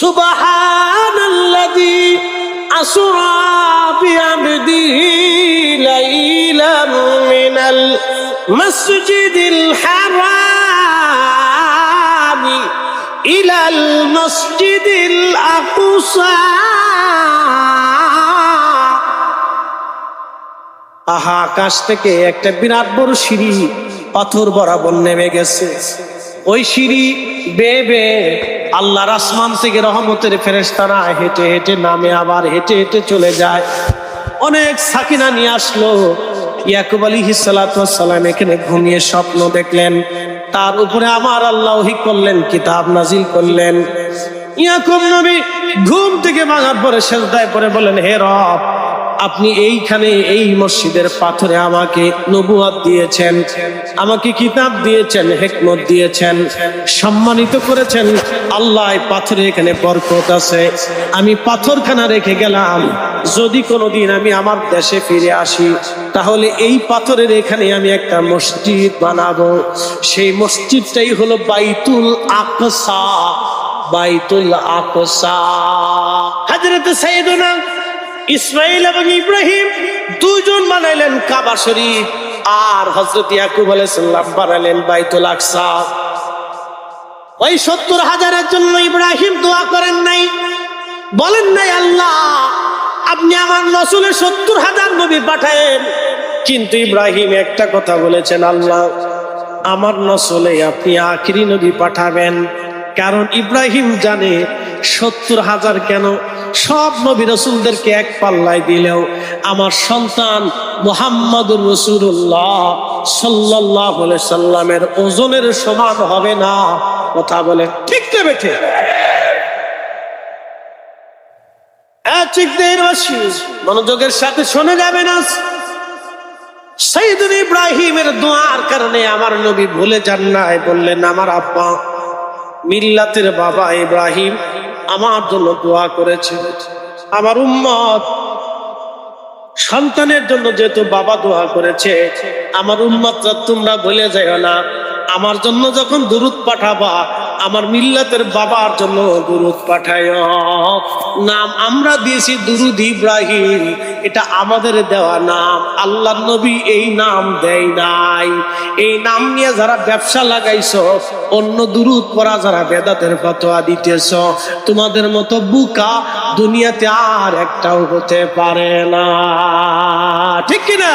সুবহানাল্লাযী আসরা বিআবদিহি লাইলাম মিনাল মসজিদিল হারাম ইলাল মসজিদিল আকুসা। আহা, আকাশ থেকে একটা বিরাট বড় সিঁড়ি পাথর বরাবর নেমে গেছে। ওই সিঁড়ি বেয়ে আল্লাহর আসমান থেকে রহমতের ফেরেশতারা হেঁটে হেঁটে নামে আবার হেঁটে হেঁটে চলে যায়। অনেক সাকিনা নিয়ে আসলো। ইয়াকুব আলী হিসালাম এখানে ঘুমিয়ে স্বপ্ন দেখলেন। তার উপরে আমার আল্লাহ হি করলেন, কিতাব নাজিল করলেন। ইয়াকুব নবী ঘুম থেকে ভাঙার পরে সেজদায় পরে বলেন হে রব আপনি এইখানে এই মসজিদের পাথরে আমাকে নবুয়াত দিয়েছেন, আমাকে কিতাব দিয়েছেন, হেকমত দিয়েছেন, সম্মানিত করেছেন। আল্লাহ পাথরে এখানে বরকত আছে। আমি পাথরখানা রেখে গেলাম। যদি কোনোদিন আমি আমার দেশে ফিরে আসি, তাহলে এই পাথরের এখানে আমি একটা মসজিদ বানাবো। সেই মসজিদটাই হলো বাইতুল আকসা। বাইতুল আকসা। হজরত সাইদুনা ইসমাইল এবং ইব্রাহিম দুজন বানাইলেন কাবা শরীফ, আর হজরত ইয়াকুব আলাইসাল্লাম বানাইলেন বাইতুল আকসা। ওই সত্তর হাজারের জন্য ইব্রাহিম দোয়া করেন নাই। বলেন নাই, আল্লাহ, আপনি আমার নসুলের সত্তর হাজার নবী পাঠায়েন। কিন্তু ইব্রাহিম একটা কথা বলেছেন, আল্লাহ, আমার নসলে আপনি আখিরি নবী পাঠাবেন। কারণ ইব্রাহিম জানে সত্তর হাজার কেন সব নবী রসুলদেরকে এক পাল্লায় দিলেও আমার সন্তান মোহাম্মদুর রসুল্লাহ সাল্লাহ সাল্লামের ওজনের সমান হবে না। কথা বলে ঠিক না বেঠে? মনোযোগের সাথে শোনা যাবে না। সৈদুল ইব্রাহিমের দোয়ার কারণে আমার নবী ভুলে যান নাই, বললেন, আমার আব্বা মিল্লাতের বাবা ইব্রাহিম আমার জন্য দোয়া করেছে। আমার উম্মত সন্তানের জন্য যেহেতু বাবা দোয়া করেছে, আমার উম্মতরা তোমরা বলে যাইও না। আমার জন্য যখন দুরুদ পাঠাবা, আমার মিল্লাতের বাবার জন্য দুরুদ পাঠায় নাম আমরা দিয়েছি দুরুদ ইব্রাহিম। এটা আমাদের দেওয়া নাম। আল্লাহ নবী এই নাম দেয় নাই। এই নাম নিয়ে যারা ব্যবসা লাগাইছ, অন্য দুরুদ পড়া যারা বেদাতের ফতোয়া দিতেছ, তোমাদের মতো বুকা দুনিয়াতে আর একটাও হতে পারে না। ঠিক কিনা?